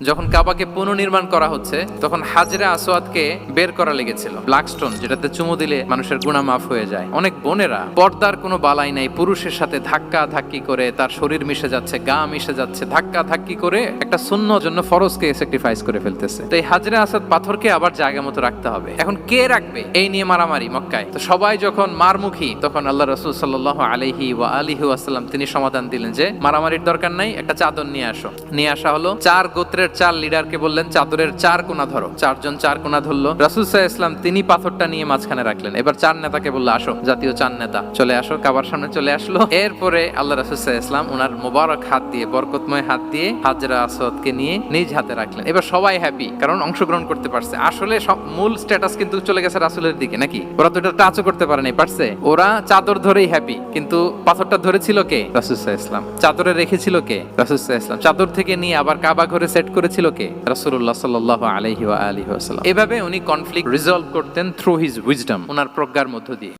যখন কাবাকে পুনর্নির্মাণ করা হচ্ছে, তখন হাজরা আসোয়াদকে বের করা লেগেছিল। ব্ল্যাকস্টোন যেটাতে চুমু দিলে মানুষের গুণা মাফ হয়ে যায়। অনেক বোনেরা পর্দার কোনো বালাই নাই, পুরুষের সাথে ধাক্কা ধাক্কি করে তার শরীর মিশে যাচ্ছে, গা মিশে যাচ্ছে ধাক্কা ধাক্কি করে একটা শূন্য জন্য ফরজকে স্যাক্রিফাইস করে ফেলতেছে। তো এই হাজরা আসাদ পাথরকে আবার জায়গা মতো রাখতে হবে। এখন কে রাখবে? এই নিয়ে মারামারি মক্কায়। তো সবাই যখন মারমুখী, তখন আল্লাহ রসুল সাল্লাহ আলহি ওয়া আলিহু আসসালাম তিনি সমাধান দিলেন যে, মারামারির দরকার নাই, একটা চাদর নিয়ে আসো। নিয়ে আসা হলো চার গোত্রের চার লিডারকে বললেন, চাদরের চার কোনা ধরো। চারজন চার কোনা ধরলো। রাসুল সাহা ইসলাম তিনি পাথরটা নিয়ে মাঝখানে রাখলেন। এবার চার নেতাকে বলল, আসো, জাতীয় চার নেতা, চলে আসো। কাবার সামনে চলে আসলো। এরপরে আল্লাহ রাসুল সাহা ইসলাম ওনার মোবারক হাত দিয়ে, বরকতময় হাত দিয়ে হাজরা আসাদকে নিয়ে নিজ হাতে রাখলেন। এবার সবাই হ্যাপি কারণ অংশগ্রহণ করতে পারছে। আসলে সব মূল স্ট্যাটাস কিন্তু চলে গেছে রাসুলের দিকে, নাকি? ওরা তো এটা টাচও করতে পারেনি পারছে? ওরা চাদর ধরেই হ্যাপি কিন্তু পাথরটা ধরেছিল কে? রাসুল সাহা ইসলাম চাদরে রেখেছিল কে? রাসুল সাহা ইসলাম চাদর থেকে নিয়ে আবার কাবা ঘরে সেট করেছিল কে? রাসুল্লাহ সাল আলহি আলিহি এভাবে উনি কনফ্লিক্ট রিজলভ করতেন থ্রু হিজ উইজডম ওনার প্রজ্ঞার মধ্য দিয়ে।